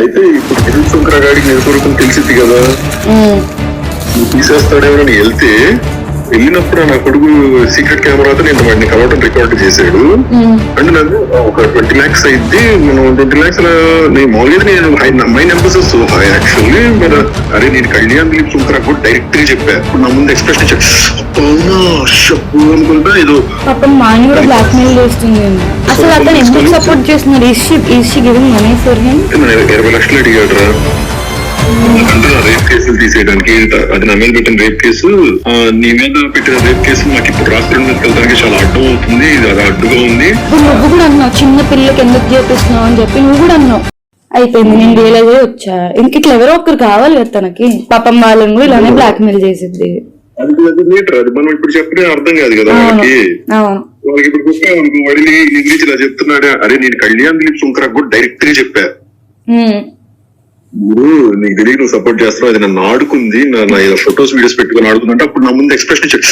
అయితే ఇప్పుడు దిలీప్ శంకర గారికి నిజస్వరూపం తెలిసింది కదా. నువ్వు తీసేస్తాడేమో అని వెళ్తే వెళ్ళినప్పుడు నా కొడుకు సీక్రెట్ కెమెరాతో నేను వాడిని కలవటం రికార్డ్ చేశాడు. అంటే నాకు ఒక ట్వంటీ లాక్స్ అయింది మనం ట్వంటీ లాక్స్ నేను మామూలుగా నేను మై నెంబర్స్ యాక్చువల్లీ మరి అరే నేను కళ్యాణ్ దిలీప్ శంకర్ కూడా డైరెక్ట్గా చెప్పా. ఇప్పుడు నా ముందు ఎక్స్ప్రెషన్ పాపం మాని కూడా బ్లాక్ మెయిల్ చేస్తుంది. అసలు అతను ఎందుకు సపోర్ట్ చేస్తున్నారు is she is she giving money for him ఇరవై లక్షలు అడిగాడు రా అంటే రేప్ కేసులు తీసేయడానికి అది నా మీద పెట్టిన రేప్ కేసు? నీ మీద పెట్టిన రేప్ కేసు నాకు ఇప్పుడు రాష్ట్రం మీదకి వెళ్ళడానికి చాలా అడ్డం అవుతుంది. ఇది అది అడ్డుగా ఉంది. నువ్వు కూడా అన్నావు చిన్న పిల్లకి ఎందుకు చేపిస్తున్నావు? అని చెప్పి నువ్వు కూడా అన్నావు. అయిపోయింది నేను రియలైజ్ వచ్చా. ఇంక ఇట్లా ఎవరో ఒకరు కావాలి కదా తనకి. పాపం వాళ్ళని కూడా ఇలానే బ్లాక్ మెయిల్ చేసిద్ది. అది అది మీటర్ అది మనం ఇప్పుడు చెప్పిన అర్థం కాదు కదా వాళ్ళకి వాళ్ళకి ఇప్పుడు చెప్పా వాడిని గురించి ఇలా చెప్తున్నాడు. అరే నేను కళ్యాణ్ దిలీప్ శంకర్ కూడా డైరెక్ట్గా చెప్పా నీకు తెలియదు నువ్వు సపోర్ట్ చేస్తున్నావు. అది నన్ను ఆడుకుంది. నా ఇలా ఫొటోస్ వీడియోస్ పెట్టుకుని ఆడుకుందంటే అప్పుడు నా ముందు ఎక్స్ప్రెషన్ ఇచ్చాడు.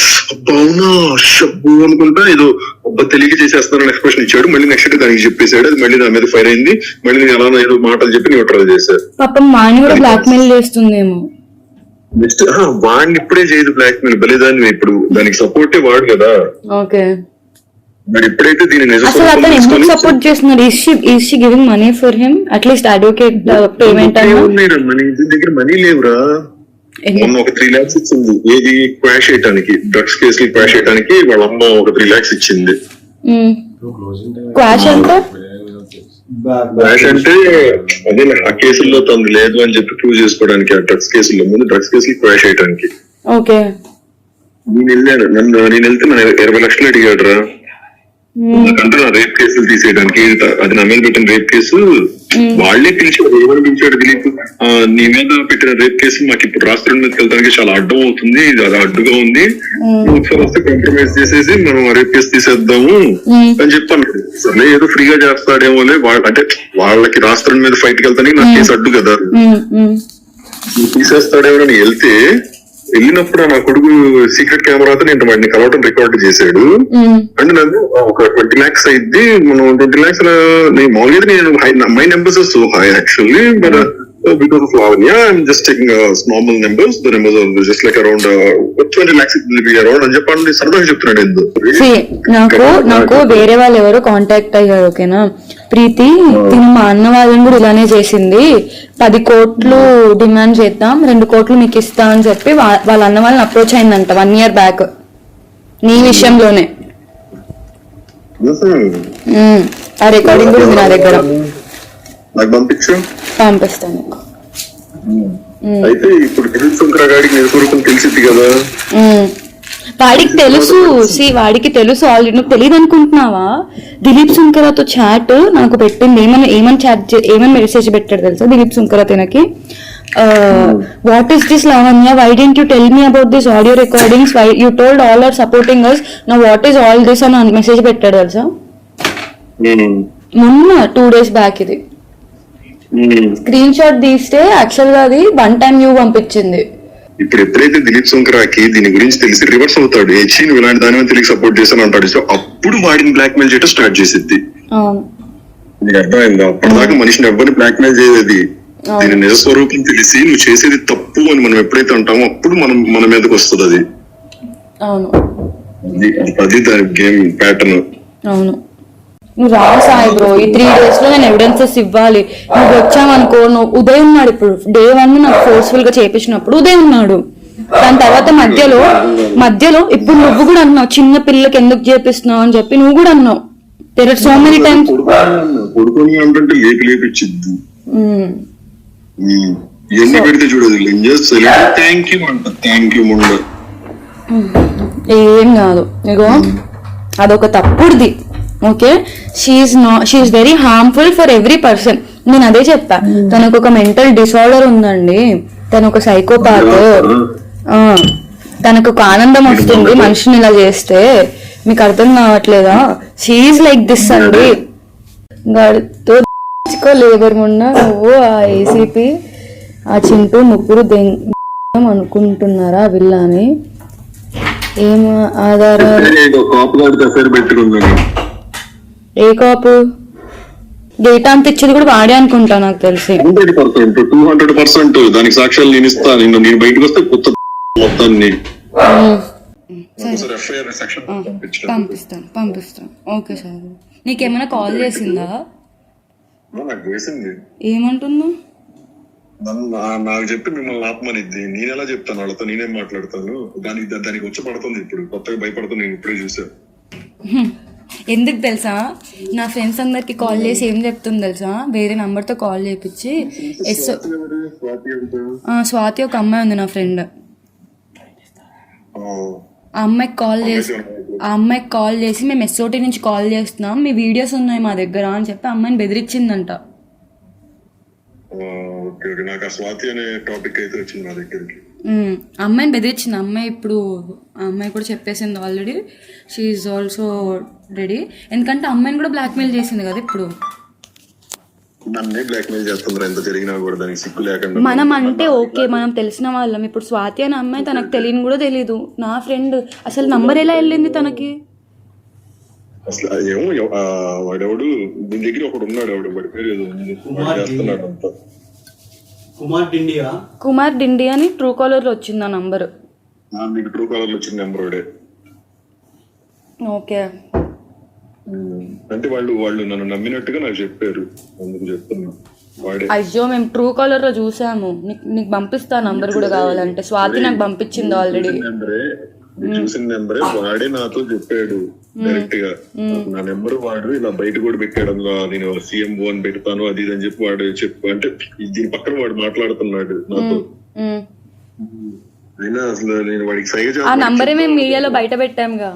అవునా? షబ్బు అనుకుంటా ఏదో ఒబ్బ తెలియక చేసేస్తానని ఎక్స్ప్రెషన్ ఇచ్చాడు. మళ్ళీ నెక్స్ట్ దానికి చెప్పేశాడు. అది మళ్ళీ నా మీద ఫైర్ అయింది. మళ్ళీ నేను ఎలా ఏదో మాటలు చెప్పి న్యూట్రల్ చేశాను పాపం మాని కూడా బ్లాక్ మెయిల్ చేస్తుందేమో. నెక్స్ట్ వాడిని ఇప్పుడే చేయదు బ్లాక్ మెయిల్ బలిదాన్ని ఇప్పుడు దానికి సపోర్టే వాడు కదా. ఓకే. మరి ఎప్పుడైతే దీని అసలు అతను ఎందుకు సపోర్ట్ చేస్తున్నారు is she is she giving money for him at least advocate payment దగ్గర మనీ లేవురా. మొన్న ఒక త్రీ లాక్స్ ఇచ్చింది. ఏది? క్వాష్ చేయడానికి డ్రగ్స్ కేసులు క్వాష్ చేయడానికి వాళ్ళ అమ్మ ఒక త్రీ లాక్స్ ఇచ్చింది. క్వాష్ అంటే? క్వాష్ అంటే అదే ఆ కేసుల్లో తను లేదు అని చెప్పి ప్రూవ్ చేసుకోవడానికి ఆ డ్రగ్స్ కేసుల్లో ముందు డ్రగ్స్ కేసులు క్వాష్ చేయడానికి ఓకే నేను వెళ్ళాను. నన్ను నేను వెళ్తే మన ఇరవై లక్షలు అడిగాడు రా నాకంటే నా రేప్ కేసులు తీసేయడానికి అది నా మీద పెట్టిన రేప్ కేసు వాళ్ళే పిలిచాడు ఏమని పిలిచాడు దిలీప్ నీ మీద పెట్టిన రేప్ కేసు మాకు ఇప్పుడు రాష్ట్రం మీదకి వెళ్ళడానికి చాలా అడ్డం అవుతుంది అది అడ్డుగా ఉంది. నువ్వు ఒకసారి వస్తే కాంప్రమైజ్ చేసేసి మనం ఆ రేప్ కేసు తీసేద్దాము అని చెప్పాను సరే ఏదో ఫ్రీగా చేస్తాడేమోలే వాళ్ళ అంటే వాళ్ళకి రాష్ట్రం మీద ఫైట్ వెళ్తానికి నా కేసు అడ్డు కదా. తీసేస్తాడేమో అని వెళ్తే వెళ్ళినప్పుడు నా కొడుకు సీక్రెట్ కెమెరాతో నేను వాడిని కలవటం రికార్డ్ చేశాడు. అంటే నాకు ఒక ట్వంటీ లాక్స్ అయింది. మనం ట్వంటీ లాక్స్ నేను మామూలుగా నేను my numbers so high actually but because of Lavanya I'm just taking normal numbers the numbers just like around twenty lakhs around అని చెప్పండి సరదాగా చెప్తున్నాడు ఎందుకు నాకు నాకు వేరే వాళ్ళు ఎవరో కాంటాక్ట్ అయ్యారు ఓకేనా ప్రీతి తిను మా అన్న వాళ్ళని కూడా ఇలానే చేసింది. పది కోట్లు డిమాండ్ చేద్దాం రెండు కోట్లు మీకు ఇస్తా అని చెప్పి వాళ్ళ అన్న వాళ్ళని అప్రోచ్ అయిందంట వన్ ఇయర్ బ్యాక్. నీ విషయంలోనే. ఆ రికార్డింగ్ కూడా ఉంది నా దగ్గర. నాకు పంపిస్తాను. నీకు. అయితే ఇప్పుడు నిజస్వరూపం తెలిసింది కదా. వాడికి తెలుసు. సి వాడికి తెలుసు ఆల్రెడీ నువ్వు తెలియదు అనుకుంటున్నావా దిలీప్ సుంకరతో చాట్ నాకు పెట్టింది. ఏమని ఏమని చాట్ ఏమని మెసేజ్ పెట్టాడు తెలుసా Dilip Sunkara తినకి what is this Lavanya? Why didn't you tell me about this audio recordings why you told all are supporting us నా వాట్ ఈస్ ఆల్ దిస్ అని మెసేజ్ పెట్టాడు తెలుసా? మొన్న టూ డేస్ బ్యాక్ ఇది. స్క్రీన్ షాట్ తీస్తే యాక్చువల్గా అది వన్ టైం వ్యూ పంపించింది. ఇప్పుడు ఎప్పుడైతే దిలీప్ శంకరాకి దీని గురించి తెలిసి రివర్స్ అవుతాడు ఏ చీ నువ్వు ఇలాంటి దాని మీద తెలియక సపోర్ట్ చేశాను అంటాడు సో అప్పుడు వాడిని బ్లాక్ మెయిల్ చేయడం స్టార్ట్ చేసిద్ది నీకు అర్థమైందా? అప్పటిదాకా మనిషిని ఎవరిని బ్లాక్ మెయిల్ చేయదు దీని నిజ స్వరూపం తెలిసి నువ్వు చేసేది తప్పు అని మనం ఎప్పుడైతే అంటామో అప్పుడు మనం మన మీదకి వస్తుంది అది- అది దాని గేమ్ ప్యాటర్న్ అవును. నువ్వు రా సాయి బ్రో. ఈ త్రీ డేస్లో నేను ఎవిడెన్సెస్ ఇవ్వాలి. నువ్వు వచ్చావనుకో నువ్వు ఉదయం ఉన్నాడు ఇప్పుడు. డే వన్ నాకు ఫోర్స్ఫుల్గా చేపించినప్పుడు ఉదయం ఉన్నాడు. దాని తర్వాత మధ్యలో మధ్యలో ఇప్పుడు నువ్వు కూడా అన్నావు చిన్న పిల్లకి ఎందుకు చేపిస్తున్నావు అని చెప్పి నువ్వు కూడా అన్నావు. There are so many times కొడుకొని అంటే లేపి లేపిచ్చిద్ది ఎన్ని పెడితే చూడదు థ్యాంక్ యూ అంట. థ్యాంక్ యూ ముండ ఏం కాదు. ఇగో అదొక తప్పుడుది. ఓకే షీఈ్ నా she's very harmful for every person నేను అదే చెప్పా తనకు ఒక మెంటల్ డిసార్డర్ ఉందండి. తను ఒక సైకోపాత్ తనకు ఒక ఆనందం వస్తుంది మనిషిని ఇలా చేస్తే. మీకు అర్థం కావట్లేదా? షీఈ్ లైక్ దిస్ అండి. గడితో లేబర్ మొన్న నువ్వు ఆ ఏసీపీ ఆ చింటూ ముగ్గురు అనుకుంటున్నారా విల్లా అని ఏం ఆధారాలు కాపు గారి దగ్గర పెట్టుకున్నాను ఏ కాపు? డేటా అంత ఇచ్చేది కూడా వాడే అనుకుంటా నాకు తెలిసి. Hundred percent two hundred percent దానికి సాక్ష్యాలు నేను ఇస్తా నిన్ను నేను బయటకు వస్తే కొత్త మొత్తాన్ని. పంపిస్తాను పంపిస్తాను. Okay sir. నీకేమైనా కాల్ చేసిందా? ఆ, నాకు చెప్పి మిమ్మల్ని ఆపమనిద్ది. నేను ఎలా చెప్తాను? వాళ్ళతో నేనేం మాట్లాడతాను? దానికి వచ్చి పడుతుంది ఇప్పుడు. కొత్తగా భయపడుతుంది నేను ఇప్పుడే చూసాను హ్మ్. ఎందుకు తెలుసా? నా ఫ్రెండ్స్ అందరికి కాల్ చేసి ఏం చెప్తుంది తెలుసా? వేరే నంబర్తో కాల్ చేపించి ఎస్ స్వాతి అంటే ఆ, స్వాతి ఒక అమ్మాయి ఉంది నా ఫ్రెండ్ ఆ, అమ్మాయికి కాల్ చేసి ఆ అమ్మాయికి కాల్ చేసి మేము ఎస్ఓటి నుంచి కాల్ చేస్తున్నాం. మీ వీడియోస్ ఉన్నాయి మా దగ్గర అని చెప్పి అమ్మాయిని బెదిరించిందంట. నాకు ఆ స్వాతి అనే టాపిక్ అయితే వచ్చింది నా దగ్గరికి. అమ్మాయిని బెదిరించింది. అమ్మాయి ఇప్పుడు ఆ అమ్మాయి కూడా చెప్పేసింది ఆల్రెడీ షీఈ్ ఆల్సో రెడీ ఎందుకంటే అమ్మాయిని కూడా బ్లాక్మెయిల్ చేసింది కదా ఇప్పుడు. మనం అంటే ఓకే మనం తెలిసిన వాళ్ళం. ఇప్పుడు స్వాతి అనే అమ్మాయి తనకు తెలియని కూడా తెలీదు. నా ఫ్రెండ్ అసలు నంబర్ ఎలా వెళ్ళింది తనకి? అసలు ఏమో వాడెవడు? దీని దగ్గర ఒకడు ఉన్నాడు వాడి పేరు ఏదో ఉంది. వాడు చేస్తున్నాడు అంతా. కుమార్ డిండియా? కుమార్ డిండి అని ట్రూ కాలర్లో వచ్చింది ఆ నంబర్ ఆ, మీకు ట్రూ కాలర్లో వచ్చిన నెంబర్ ఓకే. అంటే వాళ్ళు వాళ్ళు నన్ను నమ్మినట్టుగా నాకు చెప్పారు. అందుకు చెప్తున్నా. వాడే. అయ్యో మేము ట్రూ కాలర్లో చూసాము. నీకు పంపిస్తా నంబర్ కూడా కావాలంటే. స్వాతి నాకు పంపించింది ఆల్రెడీ చూసిన నెంబరే వాడే నాతో చెప్పాడు. డైరెక్ట్గా. నా నెంబర్ వాడు ఇలా బయట కూడా పెట్టాడు. నేను సీఎం అని పెడతాను అది ఇది అని చెప్పి వాడు చెప్పు అంటే దీని పక్కన వాడు మాట్లాడుతున్నాడు నాతో. అయినా అసలు నేను వాడికి సైగ ఆ నంబరే మేము మీడియాలో బయట పెట్టాంగా.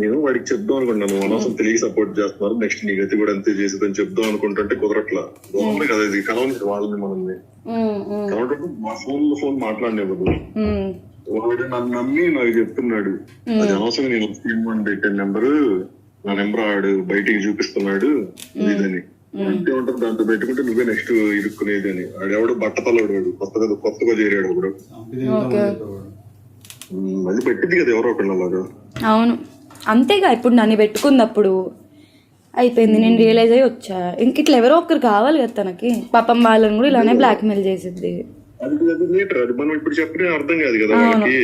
నేను వాడికి చెప్దాం అనుకున్నాను అనవసరం తెలియక సపోర్ట్ చేస్తున్నారు. నెక్స్ట్ నీ గతి కూడా అంతే చేసేదని చెప్దాం అనుకుంటుంటే కుదరట్లా. బాగుంది కదా ఇది. వాళ్ళని మనల్ని. కాబట్టి మా ఫోన్లో ఫోన్ మాట్లాడినవ్వదు. ఉమ్, వాడు నన్ను నమ్మి నాకు చెప్తున్నాడు. అది అనవసరం నేను వన్ పెట్టిన నెంబర్ నా నెంబర్ ఆడు బయటికి చూపిస్తున్నాడు ఇది ఇదని అంటే ఉంటుంది దాంతో పెట్టుకుంటే నువ్వే నెక్స్ట్ ఇరుక్కునేది అని ఆడెవడు బట్టతలోడు వాడు కొత్తగా కొత్తగా చేరాడు ఒకడు అది పెట్టింది కదా ఎవరో ఒకళ్ళు అలాగా. అవును. అంతేగా ఇప్పుడు నన్ను పెట్టుకున్నప్పుడు. అయిపోయింది నేను రియలైజ్ అయ్యి వచ్చా. ఇంక ఇట్లా ఎవరో ఒకరు కావాలి కదా తనకి. పాపం వాళ్ళని కూడా ఇలానే బ్లాక్మెయిల్ చేసిద్ది. అది లేటర్ అది మనం ఇప్పుడు చెప్పిన అర్థం కాదు కదా వాళ్ళకి.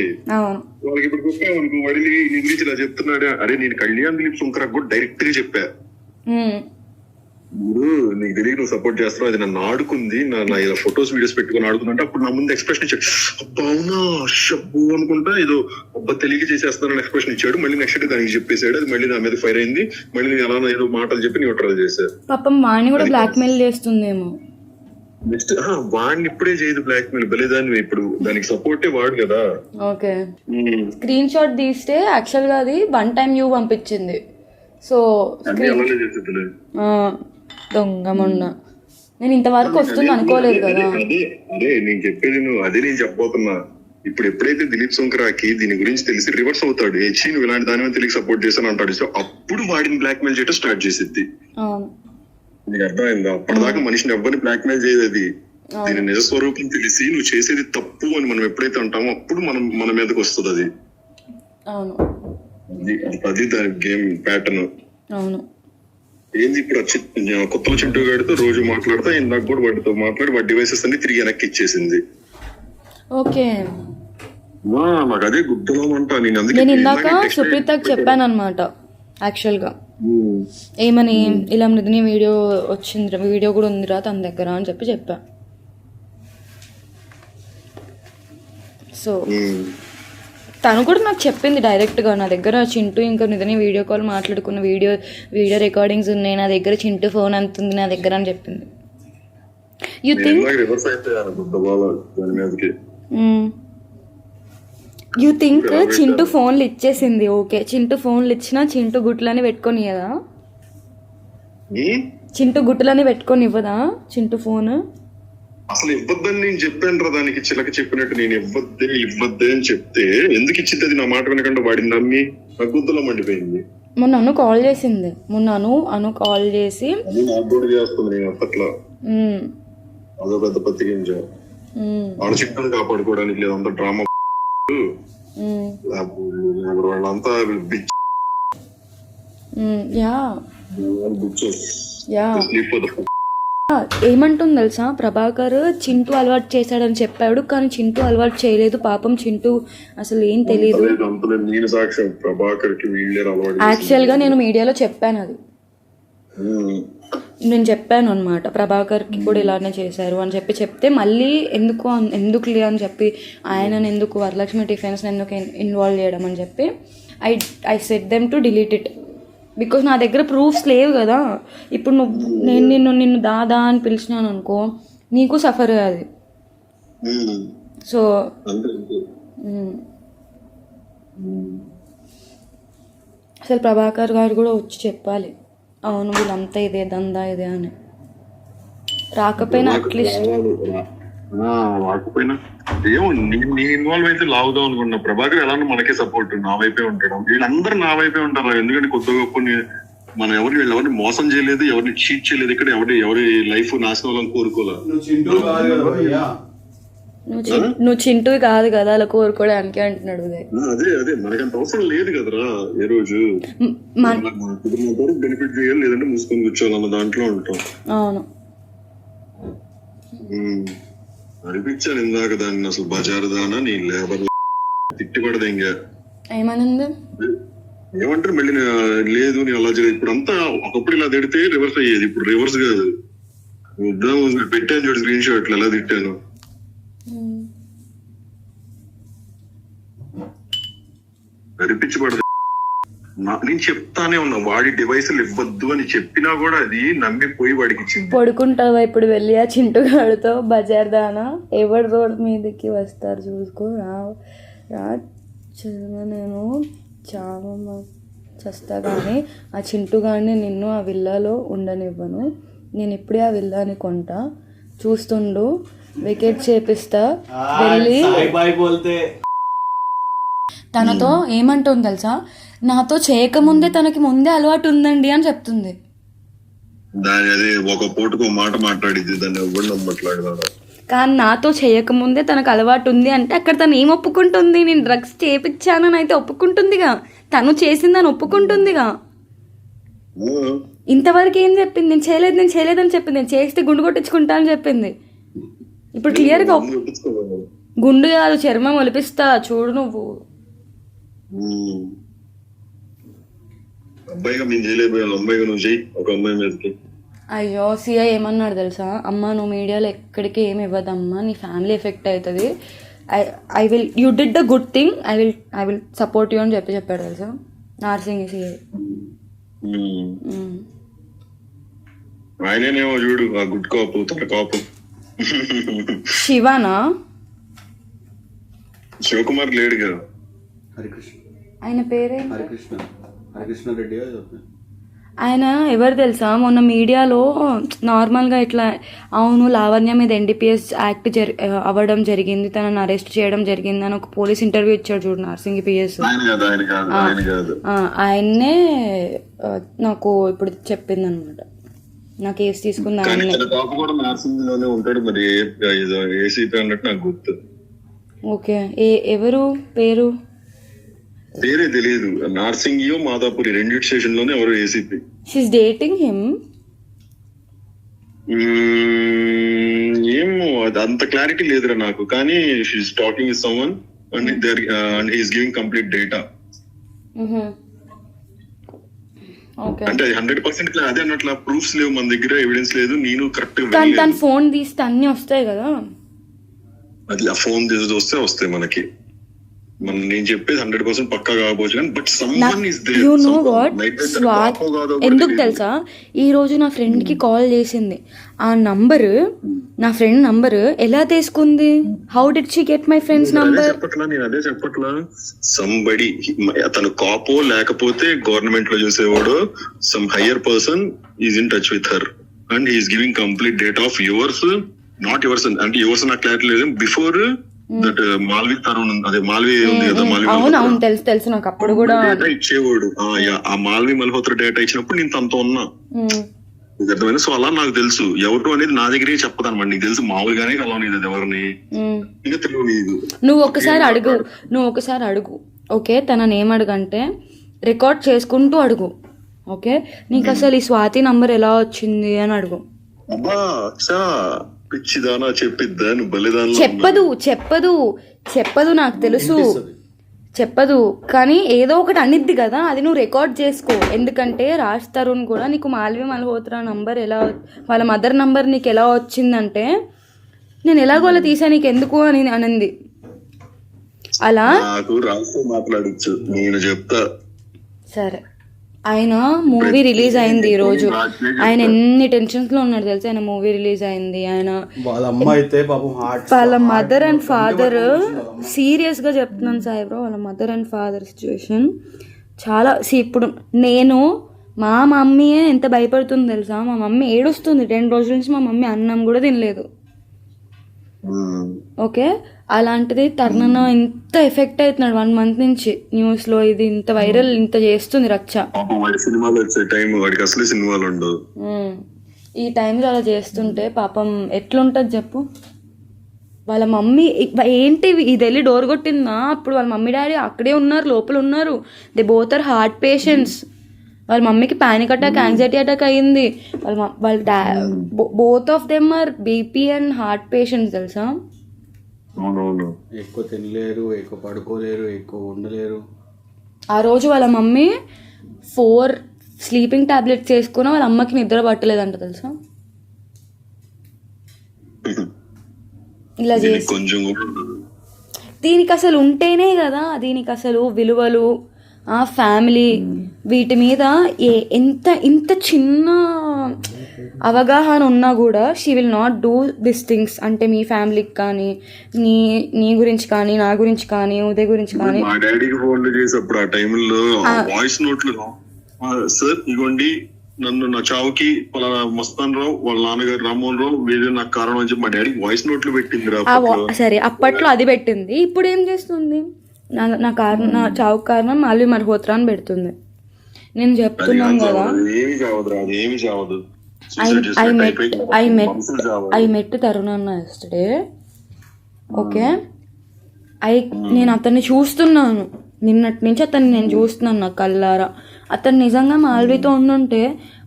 వాళ్ళకి ఇప్పుడు చెప్పామనుకో వాడి నీ గురించి ఇలా చెప్తున్నాడు. అరే నేను కళ్యాణ్ దిలీప్ సుంకరకు కూడా డైరెక్ట్గా చెప్పా నీకు తెలియదు నువ్వు సపోర్ట్ చేస్తున్నావు అది నన్ను ఆడుకుంది. నా నా ఇలా ఫొటోస్ వీడియోస్ పెట్టుకుని ఆడుకుందంటే అప్పుడు నా ముందు ఎక్స్ప్రెషన్ ఇచ్చాడు. అబ్బా అవునా? షబ్బు అనుకుంటా ఏదో అబ్బా తెలియక చేసేస్తున్నాను ఎక్స్ప్రెషన్ ఇచ్చాడు. మళ్ళీ నెక్స్ట్ దానికి చెప్పేశాడు. అది మళ్ళీ నా మీద ఫైర్ అయింది. మళ్ళీ నేను అలా ఏదో మాటలు చెప్పి న్యూట్రల్ చేశారు పాపం వాణ్ణి కూడా బ్లాక్మెయిల్ చేస్తుందేమో. నెక్స్ట్ వాడిని ఇప్పుడే చేయదు బ్లాక్ మెయిల్ బలిదాన్ని ఇప్పుడు. దానికి సపోర్టే వాడు కదా. ఓకే. స్క్రీన్ షాట్ తీస్తే యాక్చువల్గా అది వన్ టైం వ్యూ పంపించింది. సో చేసేది దొంగ మొన్న. నేను ఇంతవరకు వస్తుంది అనుకోలేదు కదా. అదే నేను చెప్పేది నువ్వు అదే నేను చెప్పబోతున్నా. ఇప్పుడు ఎప్పుడైతే దిలీప్ సోంకరాకి దీని గురించి తెలిసి రివర్స్ అవుతాడు ఏ నువ్వు ఇలాంటి దాని మీద తెలియక సపోర్ట్ చేశాను అంటాడు సో అప్పుడు వాడిని బ్లాక్ మెయిల్ చేయడం స్టార్ట్ చేసిద్ది. అవును. నీకు అర్థమైందా? అప్పటిదాకా మనిషిని ఎవ్వరిని బ్లాక్ మెయిల్ చేయదు అది. దీని నిజ స్వరూపం తెలిసి నువ్వు చేసేది తప్పు అని మనం ఎప్పుడైతే అంటామో అప్పుడు మనం మన మీదకి వస్తుంది అది. అవును. అది- దాని గేమ్ ప్యాటర్న్ అవును. ఏంది ఇప్పుడు కొత్తల చింటూ గాడితో రోజు మాట్లాడుతా ఇందాక కూడా వాడితో మాట్లాడి వాడి డివైసెస్ అన్ని తిరిగి వెనక్కి ఇచ్చేసింది. ఓకే. నాకు అదే గుర్తులోమంట నేను అందుకే నేను ఇందాక సుప్రీతకి చెప్పాను అనమాట యాక్చువల్గా ఉమ్. ఏమని ఇలా మృదిని వీడియో వచ్చిందిరా వీడియో కూడా ఉందిరా తన దగ్గర అని చెప్పి చెప్పా. సో. తను కూడా నాకు చెప్పింది డైరెక్ట్గా నా దగ్గర చింటూ ఇంకా నిజనే వీడియో కాల్ మాట్లాడుకున్న వీడియో వీడియో రికార్డింగ్స్ ఉన్నాయి నా దగ్గర చింటూ ఫోన్ అంత ఉంది నా దగ్గర అని చెప్పింది. యూ థింక్ ఇందాక రివర్స్ అయిపోయాను గుడ్డ బాల దాని మీదకి యూ థింక్ చింటూ ఫోన్లు ఇచ్చేసింది ఓకే చింటూ ఫోన్లు ఇచ్చినా చింటూ గుట్లని పెట్టుకొని ఉమ్? చింటూ గుట్టులని పెట్టుకొని ఇవ్వదా చింటూ ఫోన్ అసలు ఇవ్వద్దని నేను చెప్పాను రా దానికి చిలక చెప్పినట్టు నేను ఇవ్వద్దే ఇవ్వద్దే అని చెప్తే ఎందుకు ఇచ్చింది అది నా మాట వినకుండా వాడిని నమ్మి నా గుద్దలో మండిపోయింది? మొన్న అను కాల్ చేసింది. మొన్న అను అను కాల్ చేసి చేస్తుంది నేను అప్పట్లో. "మ్మ్, అదో పెద్ద పత్తికించ వాళ్ళ చిక్కను కాపాడుకోవడానికి లేదంతా డ్రామా వాళ్ళంతా బిచ్ మ్మ్, యా. యా. ఏమంటుంది తెలుసా? ప్రభాకర్ చింటూ అలవాటు చేశాడని చెప్పాడు కానీ చింటూ అలవాటు చేయలేదు. పాపం చింటూ అసలు ఏం తెలియదు యాక్చువల్గా నేను మీడియాలో చెప్పాను అది. నేను చెప్పాను అనమాట ప్రభాకర్కి కూడా ఇలానే చేశారు అని చెప్పి చెప్తే మళ్ళీ ఎందుకు అన్- ఎందుకులే అని చెప్పి ఆయనను ఎందుకు వరలక్ష్మి టిఫిన్స్ ఎందుకు ఇన్వాల్వ్ చేయడం అని చెప్పి I I set them to delete it. Because నా దగ్గర ప్రూఫ్స్ లేవు కదా. ఇప్పుడు నువ్వు నేను నిన్ను నిన్ను దాదా అని పిలిచినాను అనుకో నీకు సఫర్ అది. సో. అసలు ప్రభాకర్ గారు కూడా వచ్చి చెప్పాలి. అవును వీళ్ళంతా ఇదే దందా ఇదే అని. రాకపోయినా అట్లీస్ట్ ఆ, రాకపోయినా. ఏమో నీ నీ ఇన్వాల్వ్ అయితే లాగుదాం అనుకున్నా ప్రభాకర్ ఎలా మనకే సపోర్ట్ నా వైపే ఉంటాడు. వీళ్ళందరూ నా వైపే ఉంటారు ఎందుకంటే కొద్ది గొప్ప మనం ఎవరిని వీళ్ళు ఎవరిని మోసం చేయలేదు ఎవరిని చీట్ చేయలేదు. ఇక్కడ ఎవరి ఎవరి లైఫ్ నాశనం అవ్వాలని కోరుకోలే నువ్వు చింటూ కాదు కదా అలా కోరుకోవడానికి అంటున్నాడు ఉదయ్. అదే అదే మనకంత అవసరం లేదు కదరా ఏ రోజు. బెనిఫిట్ చేయాలి లేదంటే మూసుకొని కూర్చోవాలన్న దాంట్లో ఉంటాం. అవును. అనిపించాను ఇందాక దాన్ని అసలు బజారు దానా నీ లేబర్ తిట్టుబడదు ఇంకా ఏమనింది? ఏమంటారు మళ్ళీ నా- లేదు నేను అలా ఇప్పుడు అంతా ఒకప్పుడు ఇలా తిడితే రివర్స్ అయ్యేది. ఇప్పుడు రివర్స్ కాదు. పెట్టాను చూడు స్క్రీన్ షాట్లు ఎలా తిట్టాను. అనిపించబడదు నా- నేను చెప్తానే ఉన్నా వాడి డివైసులు ఇవ్వద్దు అని చెప్పినా కూడా అది నమ్మిపోయి వాడికి పడుకుంటావా ఇప్పుడు వెళ్ళి ఆ చింటూ గాడితో బజార్ దానా. ఎవరి రోడ్ మీదకి వస్తారు చూసుకో. రా రా నేను? చాలా మ- చస్తా కానీ ఆ చింటూ గాడిని నిన్ను ఆ విల్లాలో ఉండనివ్వను. నేను ఇప్పుడే ఆ విల్లాని కొంటా. చూస్తుండు వికెట్ చేపిస్తా. వెళ్ళి సాయి బాయ్ బోల్తే తనతో ఏమంటుంది తెలుసా? నాతో చేయకముందే తనకి ముందే అలవాటు ఉందండి అని చెప్తుంది. దాని అదే ఒక పూటకు మాట మాట్లాడిద్ది దాన్ని ఎవరు నమ్మట్లాడదా కానీ నాతో చేయకముందే తనకు అలవాటు ఉంది అంటే అక్కడ తను ఏం ఒప్పుకుంటుంది? నేను డ్రగ్స్ చేపించానని అయితే ఒప్పుకుంటుందిగా. తను చేసిందని ఒప్పుకుంటుందిగా. ఇంతవరకు ఏం చెప్పింది? నేను చేయలేదు నేను చేయలేదని చెప్పింది. నేను చేస్తే గుండు కొట్టించుకుంటా అని చెప్పింది. ఇప్పుడు క్లియర్గా గుండు కాదు చర్మం ఒలిపిస్తా. చూడు నువ్వు. అబ్బాయిగా మేము చేయలేకపోయాం అమ్మాయిగా నువ్వు ఒక అమ్మాయి మీదకి. అయ్యో సిఐ ఏమన్నాడు తెలుసా? అమ్మ నువ్వు మీడియాలో ఎక్కడికి ఏమి ఇవ్వదమ్మా నీ ఫ్యామిలీ ఎఫెక్ట్ అవుతుంది. I I will you did the good thing I will I will support you అని చెప్పి చెప్పాడు తెలుసా? నార్సింగ్ సిఐ ఉమ్. ఆయనేనేమో చూడు ఆ గుడ్ కాపు తన కాపు. శివనా? శివకుమార్ లేడు కదా. హరికృష్ణ. ఆయన పేరే హరికృష్ణ. హరికృష్ణ రెడ్డి ఆయన ఎవరు తెలుసా? మొన్న మీడియాలో నార్మల్గా ఇట్లా అవును లావణ్య మీద ఎన్డీపీఎస్ యాక్ట్ జరి అవ్వడం జరిగింది తనని అరెస్ట్ చేయడం జరిగింది అని ఒక పోలీస్ ఇంటర్వ్యూ ఇచ్చాడు చూడు నర్సింగ్ పిఎస్ ఆయన కాదు ఆయన కాదు ఆయన కాదు. ఆయన్నే నాకు ఇప్పుడు చెప్పింది అనమాట నా కేసు తీసుకుంది ఆయన్నే. తన కాపు కూడా నర్సింగ్లోనే ఉంటాడు మరి ఏసీపీ అన్నట్టు నాకు గుర్తు. ఓకే. ఏ ఎవరు? పేరు? పేరే తెలియదు నార్సింగియో మాదాపురి రెండు స్టేషన్లోనే ఎవరు ఏసీపీ షీస్ డేటింగ్ హిమ్ ఏమో అది అంత క్లారిటీ లేదురా నాకు. కానీ she's talking with someone and there and he's giving complete data అంటే హండ్రెడ్ పర్సెంట్ అదే అన్నట్ల ప్రూఫ్స్ లేవు మన దగ్గర ఎవిడెన్స్ లేదు. నేను కరెక్ట్ కానీ తన ఫోన్ తీస్తే అన్నీ వస్తాయి కదా. అది ఆ ఫోన్ తీసి వస్తే వస్తాయి మనకి. మనం నేను చెప్పేది హండ్రెడ్ పర్సెంట్ పక్కా కాకపోవచ్చు కానీ బట్ యూ నో వాట్ స్వాత్ ఎందుకు తెలుసా? ఈ రోజు నా ఫ్రెండ్కి కాల్ చేసింది. ఆ నంబర్ నా ఫ్రెండ్ నంబర్ ఎలా తీసుకుంది? How did she get my friend's number చెప్పట్లా నేను అదే చెప్పట్లా. సంబడి అతను కాపో లేకపోతే గవర్నమెంట్లో చూసేవాడు some higher person is in touch with her and he's giving complete date of yours not yours అంటే యువర్స్ నాకు క్లారిటీ లేదు బిఫోర్ దట్ మాల్వి తరుణ్. అదే మాల్వి ఉంది కదా మాల్వి అవును అవును తెలుసు తెలుసు నాకు అప్పుడు కూడా. డేటా ఇచ్చేవాడు. ఆ, మాల్వి మల్హోత్ర డేటా ఇచ్చినప్పుడు నేను తనతో ఉన్నా. నీకు అర్థమైంది? సో అలా నాకు తెలుసు. ఎవరు అనేది నా దగ్గరే చెప్పదన్నమాట నీకు తెలుసు మామూలుగానే కలవలేదు అది ఎవరిని. మ్. ఇంకా తెలియదు నీకు నువ్వు ఒకసారి అడుగు. నువ్వు ఒకసారి అడుగు. ఓకే తనని ఏం అడుగంటే రికార్డ్ చేసుకుంటూ అడుగు. ఓకే? నీకు అసలు ఈ స్వాతి నంబర్ ఎలా వచ్చింది అని అడుగు. అబ్బా పిచ్చిదానా చెప్పిద్దా? నువ్వు బలిదానా చెప్పదు చెప్పదు చెప్పదు నాకు తెలుసు. చెప్పదు కానీ ఏదో ఒకటి అనిద్ది కదా అది నువ్వు రికార్డ్ చేసుకో. ఎందుకంటే రాజ్ తరుణ్ కూడా నీకు మాల్వి మల్హోత్రా నంబర్ ఎలా వాళ్ళ మదర్ నంబర్ నీకు ఎలా వచ్చిందంటే నేను ఎలాగో అలా తీసా నీకు ఎందుకు అని అనింది. అలా? నాకు రాసి మాట్లాడచ్చు. నేను చెప్తా. సరే. ఆయన మూవీ రిలీజ్ అయింది ఈ రోజు. ఆయన ఎన్ని టెన్షన్స్లో ఉన్నాడు తెలుసా? ఆయన మూవీ రిలీజ్ అయింది. ఆయన వాళ్ళ అమ్మ అయితే పాపం హార్ట్ వాళ్ళ మదర్ అండ్ ఫాదర్ సీరియస్గా చెప్తున్నాను సాయిబ్రో వాళ్ళ మదర్ అండ్ ఫాదర్ సిచ్యువేషన్ చాలా see, ఇప్పుడు నేను మా మమ్మీయే ఎంత భయపడుతుంది తెలుసా? మా మమ్మీ ఏడుస్తుంది. రెండు రోజుల నుంచి మా మమ్మీ అన్నం కూడా తినలేదు. ఓకే? అలాంటిది తర్ణన ఇంత ఎఫెక్ట్ అవుతున్నాడు వన్ మంత్ నుంచి న్యూస్లో ఇది ఇంత వైరల్ ఇంత చేస్తుంది రచ్చ. సినిమాలు వచ్చే టైం వాడికి అసలు సినిమాలు ఉండవు. ఈ టైంలో అలా చేస్తుంటే పాపం ఎట్లుంటుంది చెప్పు? వాళ్ళ మమ్మీ ఏంటి ఇది వెళ్ళి డోర్ కొట్టిందా? అప్పుడు వాళ్ళ మమ్మీ డాడీ అక్కడే ఉన్నారు లోపల ఉన్నారు. They both are heart patients. వాళ్ళ మమ్మీకి పానిక్ అటాక్ యాంగ్జైటీ అటాక్ అయ్యింది వాళ్ళ వాళ్ళ డా both of them are BP and heart patients తెలుసా? ఎక్కువ తినలేరు ఎక్కువ పడుకోలేరు ఎక్కువ ఉండలేరు. ఆ రోజు వాళ్ళ మమ్మీ ఫోర్ స్లీపింగ్ టాబ్లెట్స్ వేసుకున్న వాళ్ళ అమ్మకి నిద్ర పట్టలేదంట తెలుసా? ఇలా చేసి. దీనికి అసలు ఉంటేనే కదా దీనికి అసలు విలువలు ఆ ఫ్యామిలీ వీటి మీద ఏ ఎంత ఇంత చిన్న అవగాహన ఉన్నా కూడా she will not do this things అంటే మీ ఫ్యామిలీకి కానీ నీ నీ గురించి కానీ నా గురించి కానీ ఉదయ్ గురించి కానీ. మా డాడీకి ఫోన్లు చేసేప్పుడు ఆ టైంలో వాయిస్ నోట్లు "ఆ, సార్ ఇగోండి నన్ను నా చావుకి పలానా మస్తాన్ రావు వాళ్ళ నాన్నగారు రామ్మోహన్ రావు వీరే నాకు కారణం అని చెప్పి మా డాడీ వాయిస్ నోట్లు పెట్టింది రా సరే అప్పట్లో అది పెట్టింది. ఇప్పుడు ఏం చేస్తుంది? నా నా కారణం నా చావు కారణం మాల్వి మల్హోత్రా అని పెడుతుంది. నేను చెప్తున్నాను కదా. I met I met. I met Tarun అన్న ఎస్టర్డే ఓకే? ఐ నేను అతన్ని చూస్తున్నాను. నిన్నటి నుంచి అతన్ని నేను చూస్తున్నాను నా కల్లారా అతను నిజంగా మాల్వితో ఉండుంటే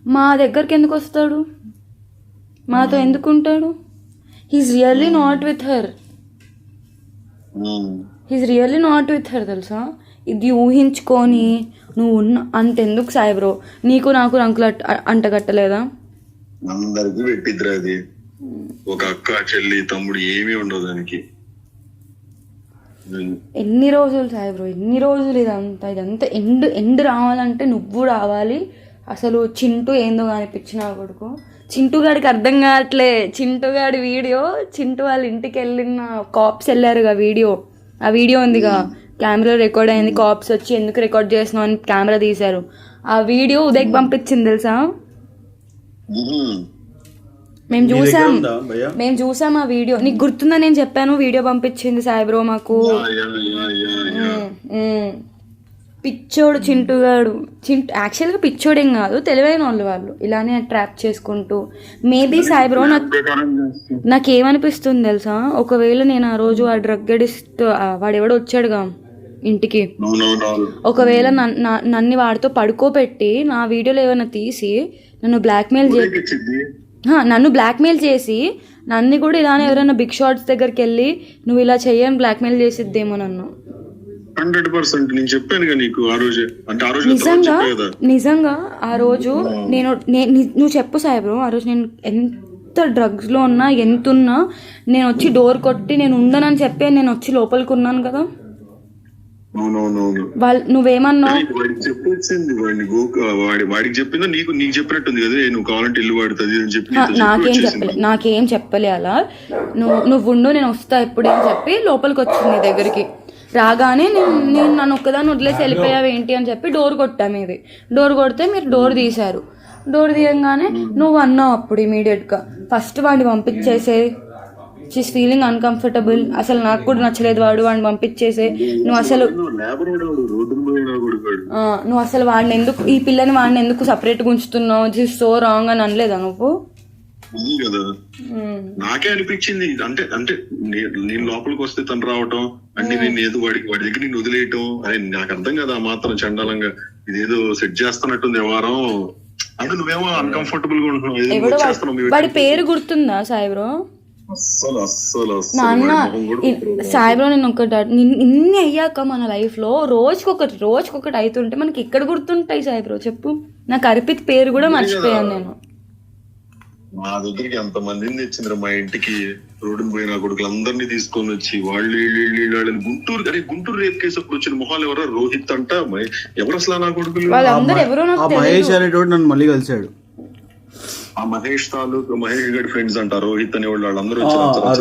మా దగ్గరికి ఎందుకు వస్తాడు? మాతో ఎందుకు ఉంటాడు? He's really not with her. He's really not with her తెలుసా? ఇది ఊహించుకొని నువ్వు ఉన్న అంతెందుకు సాయి బ్రో? నీకు నాకు రంకులు అట్- అంటగట్టలేదా అందరికి పెట్టిద్దిరా అది ఒక అక్క చెల్లి తమ్ముడు ఏమీ ఉండదు దానికి. ఉమ్. ఎన్ని రోజులు సాయి బ్రో? ఎన్ని రోజులు ఇదంతా? ఇదంతా ఎండ్ ఎండ్ రావాలంటే నువ్వు రావాలి. అసలు చింటూ ఏందో కనిపించిన కొడుకు. చింటూ గాడికి అర్థం కావట్లే. చింటూ గాడి వీడియో చింటూ వాళ్ళ ఇంటికి వెళ్ళిన కాప్స్ వెళ్ళారుగా వీడియో. ఆ వీడియో ఉందిగా. కెమెరా రికార్డ్ అయింది. కాప్స్ వచ్చి ఎందుకు రికార్డ్ చేస్తున్నావు అని కెమెరా తీశారు. ఆ వీడియో ఉదయ్కి పంపించింది తెలుసా. మేము. చూసాం. మేము చూసాం ఆ వీడియో. నీకు గుర్తుందా నేను చెప్పాను? వీడియో పంపించింది సాయి బ్రో మాకు. పిచ్చోడు చింటుగాడు చింటు యాక్చువల్గా పిచ్చోడేం కాదు తెలివైన వాళ్ళు వాళ్ళు ఇలానే ట్రాప్ చేసుకుంటూ మేబీ సాయిబ్రో నాకు. నాకేమనిపిస్తుంది తెలుసా ఒకవేళ నేను ఆ రోజు ఆ డ్రగ్ అడిస్ట్ వాడెవడో వచ్చాడుగా ఇంటికి. ఒకవేళ నన్ను వాడితో పడుకోబెట్టి నా వీడియోలో ఏమైనా తీసి నన్ను బ్లాక్మెయిల్ చే ఊరికి ఇచ్చింది. హా, నన్ను బ్లాక్మెయిల్ చేసి నన్ను కూడా ఇలానే ఎవరైనా బిగ్ షాట్స్ దగ్గరికి వెళ్ళి నువ్వు ఇలా చెయ్యని బ్లాక్మెయిల్ చేసిద్దేమో నన్ను హండ్రెడ్ పర్సెంట్ నేను చెప్పాను నీకు ఆ రోజే. అంటే ఆ రోజు నిజంగా నిజంగా ఆ రోజు నేను నువ్వు చెప్పు సాయిబ్రు ఆ రోజు నేను ఎంత డ్రగ్స్లో ఉన్నా ఎంత ఉన్నా నేను వచ్చి డోర్ కొట్టి నేను ఉండనని చెప్పి నేను వచ్చి లోపలికి ఉన్నాను కదా. వాళ్ళు నువ్వేమన్నావు? నీకు వాడికి చెప్పొచ్చింది వాడిని గోకు వాడి వాడికి చెప్పిందో? నీకు నీకు చెప్పినట్టుంది కదా "ఏ, నువ్వు కావాలంటే ఇల్లు వాడుతుంది అని చెప్పి నాకేం. చెప్పలే నాకేం చెప్పలే అలా. నువ్వు నువ్వు ఉండు నేను వస్తా ఎప్పుడు అని చెప్పి లోపలికి వచ్చింది దగ్గరికి. రాగానే నేను నేను నన్ను ఒక్కదాన్ని వదిలేసి వెళ్ళిపోయావు ఏంటి అని చెప్పి డోర్ కొట్టా ఇది డోర్ కొడితే మీరు డోర్ తీశారు. డోర్ తీయంగానే నువ్వు అన్నావు అప్పుడు ఇమీడియట్గా. ఫస్ట్ వాడిని పంపించేసే. షీస్ ఫీలింగ్ అన్కంఫర్టబుల్ అసలు నాకు కూడా నచ్చలేదు వాడు వాడిని పంపించేసే. నువ్వు అసలు నువ్వు నువ్వు అసలు వాడిని ఎందుకు ఈ పిల్లని వాడిని ఎందుకు సపరేట్గా ఉంచుతున్నావు? దిస్ సో రాంగ్ అని అనలేదా నువ్వు? ఉంది కదా. నాకే అనిపించింది అంటే అంటే నేను లోపలికి వస్తే తను రావటం అంటే నేను ఏదో వాడి వాడి దగ్గర నేను వదిలేయటం అరే నాకు అర్థం కదా మాత్రం చండాలంగా. ఇదేదో సెట్ చేస్తున్నట్టుంది వ్యవహారం. అంటే నువ్వేమో అన్కంఫర్టబుల్గా ఉంటున్నావు. వాడి- పేరు గుర్తుందా సాయి బ్రో అస్సలు అస్సలు అస్సలు నాన్న వాడి మొహం కూడా ఇ- సాయి బ్రో నేను ఒకటి ఇన్ని అయ్యాక మన లైఫ్లో రోజుకొకటి రోజుకొకటి అవుతుంటే మనకి ఇక్కడ గుర్తుంటాయి సాయి బ్రో చెప్పు. నాకు అర్పిత్ పేరు కూడా మర్చిపోయాను నేను. మా దగ్గరికి ఎంత మందిని తెచ్చిండ్రు మా ఇంటికి? రోడ్డుని పోయిన కొడుకులు అందరినీ తీసుకొని వచ్చి వాళ్ళు వీళ్ళు వీళ్ళు వీళ్ళు వాళ్ళని గుంటూరు అరే గుంటూరు రేపు కేసు అప్పుడు వచ్చిన మొహాలు ఎవరో? రోహిత్ అంట ఎవరు అసలు నా కొడుకులు? మహేష్ అనేటోడు నన్ను మళ్ళీ కలిశాడు. ఆ మహేష్ తాలూకు మహేష్ గడి ఫ్రెండ్స్ అంట రోహిత్ అనే వాళ్ళు ఆ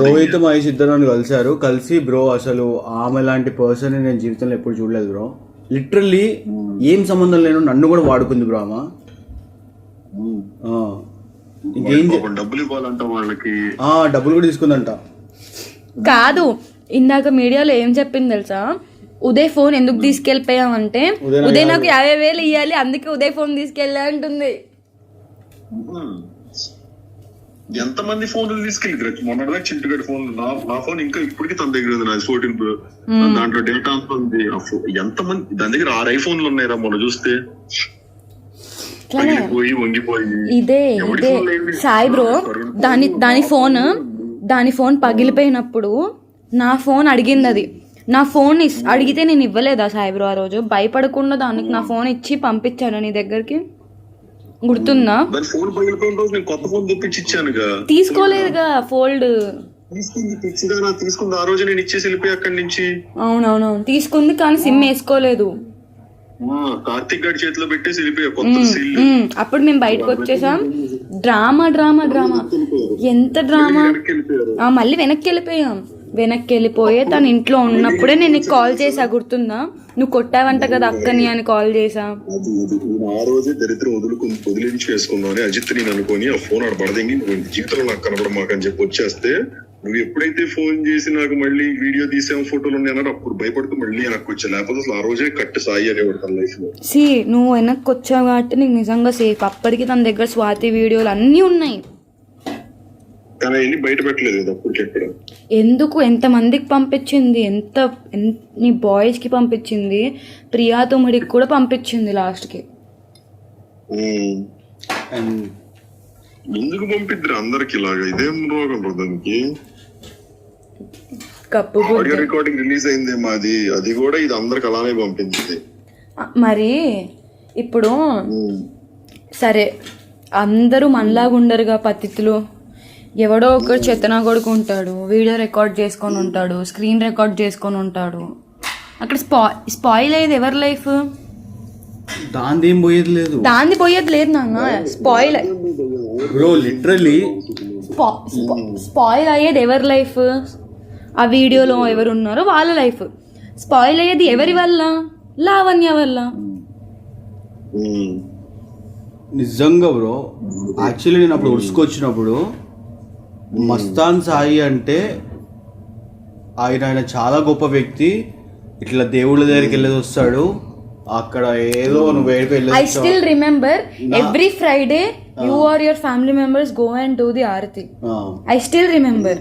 రోహిత్ మహేష్ ఇద్దరు నన్ను కలిశారు. కలిసి బ్రో అసలు ఆమె లాంటి పర్సన్ నేను జీవితంలో ఎప్పుడు చూడలేదు బ్రో. లిటరల్లీ ఏం సంబంధం లేను నన్ను కూడా వాడుకుంది బ్రో ఆమె. ఆ. ఇంకేం చే- పాపం డబ్బులు ఇవ్వాలంట వాళ్ళకి. ఆ, డబ్బులు కూడా తీసుకుందంట. కాదు ఇందాక మీడియాలో ఏం చెప్పింది తెలుసా? ఉదయ్ ఫోన్ ఎందుకు తీసుకెళ్ళిపోయామంటే ఉదయ్ నాకు ఉదయ్ నాకు యాభై వేలు ఇవ్వాలి అందుకే ఉదయ్ ఫోన్ తీసుకెళ్ళా అంటుంది. ఎంత మంది ఫోన్లు తీసుకెళ్ళి మొన్నటిదాకా చింటుగడి ఫోన్ నా నా ఫోన్ ఇంకా ఇప్పటికీ తన దగ్గర ఉంది నాది ఫోర్టీన్ ప్రో దాంట్లో డేటా ఉంది. దాని దగ్గర ఆరు ఐఫోన్లు ఉన్నాయిరా మొన్న చూస్తే. వంగిపోయి ఇదే ఇదే? సాయి బ్రో దాని దాని ఫోన్ దాని ఫోన్ పగిలిపోయినప్పుడు నా ఫోన్ అడిగింది అది నా ఫోన్ అడిగితే నేను ఇవ్వలేదా సాయి బ్రో ఆ రోజు? భయపడకుండా దానికి నా ఫోన్ ఇచ్చి పంపించాను నీ దగ్గరికి. గుర్తుందా? తీసుకోలేదుగా ఫోల్డ్. తీసుకుంది పిచ్చిగా నా తీసుకుంది. ఆ రోజు నేను ఇచ్చేసి వెళ్ళిపోయి అక్కడి నుంచి. అవునవునవును. తీసుకుంది కానీ సిమ్ వేసుకోలేదు. కార్తిక్ గారి చేతిలో పెట్టేసి అప్పుడు మేము బయటకు వచ్చేసాం. Drama drama drama. ఎంత డ్రామా? మళ్ళీ వెనక్కి వెళ్ళిపోయాం వెనక్కి వెళ్ళిపోయే తను ఇంట్లో ఉన్నప్పుడే నేను నీకు కాల్ చేసా గుర్తుందా? నువ్వు కొట్టావంట కదా అక్కని అని కాల్ చేసా. ఆ రోజే దరిద్రం వదులుకు వదిలించి అని అజిత్ నేను అనుకొని ఆ ఫోన్ ఆడ పడదంగి జీవితంలో నాకు కనబడ మాకని చెప్పి వచ్చేస్తే నువ్వు ఎప్పుడైతే ఫోన్ చేసి నాకు మళ్ళీ వీడియో తీసాం ఫోటోలు ఉన్నాయి అన్నారు అప్పుడు భయపడుతూ మళ్ళీ వెనక్కి వచ్చా. లేకపోతే అసలు ఆ రోజే కట్టు సాయి అనేవాడు తన లైఫ్లో. సి నువ్వు వెనక్కి వచ్చావు కాబట్టి నీకు నిజంగా సేఫ్ అప్పటికి తన దగ్గర స్వాతి వీడియోలు అన్నీ ఉన్నాయి. కానీ అవన్నీ బయట పెట్టలేదు అప్పటికెక్కడ ఎందుకు? ఎంతమందికి పంపించింది? ఎంత ఎన్ని బాయ్స్కి పంపించింది? ప్రియా తమ్ముడికి కూడా పంపించింది లాస్ట్కి ఉమ్. అండ్ ఎందుకు పంపిద్దరు అందరికి ఇలాగా? ఇదేం రోగం రా దానికి? కప్పు ఆడియో రికార్డింగ్ రిలీజ్ అయిందే మాది అది. కూడా ఇది అందరికి అలానే పంపించింది. మరి ఇప్పుడు. సరే అందరూ మనలాగా ఉండరుగా పతితులు. ఎవడో ఒకరు చెత్తనా కొడుకు ఉంటాడు వీడియో రికార్డ్ చేసుకొని ఉంటాడు స్క్రీన్ రికార్డ్ చేసుకొని ఉంటాడు. అక్కడ స్పా స్పాయిల్ అయ్యేది ఎవరి లైఫ్? దాని ఏం పోయేది లేదు. దాన్ని పోయేది లేదు నాన్న స్పాయిల్ బ్రో లిటరల్లీ స్పాయిల్ అయ్యేది ఎవరి లైఫ్? ఆ వీడియోలో ఎవరు ఉన్నారో వాళ్ళ లైఫ్. స్పాయిల్ అయ్యేది ఎవరి వల్ల? లావణ్య వల్ల. నిజంగా బ్రో యాక్చువల్లీ నేను అప్పుడు ఉడుచుకొచ్చినప్పుడు మస్తాన్ సాయి అంటే ఆయన ఆయన చాలా గొప్ప వ్యక్తి. ఇట్లా దేవుళ్ళ దగ్గరికి వెళ్ళేది వస్తాడు. అక్కడ ఏదో నువ్వు I still remember every Friday you are your family members go and do the aarti I still remember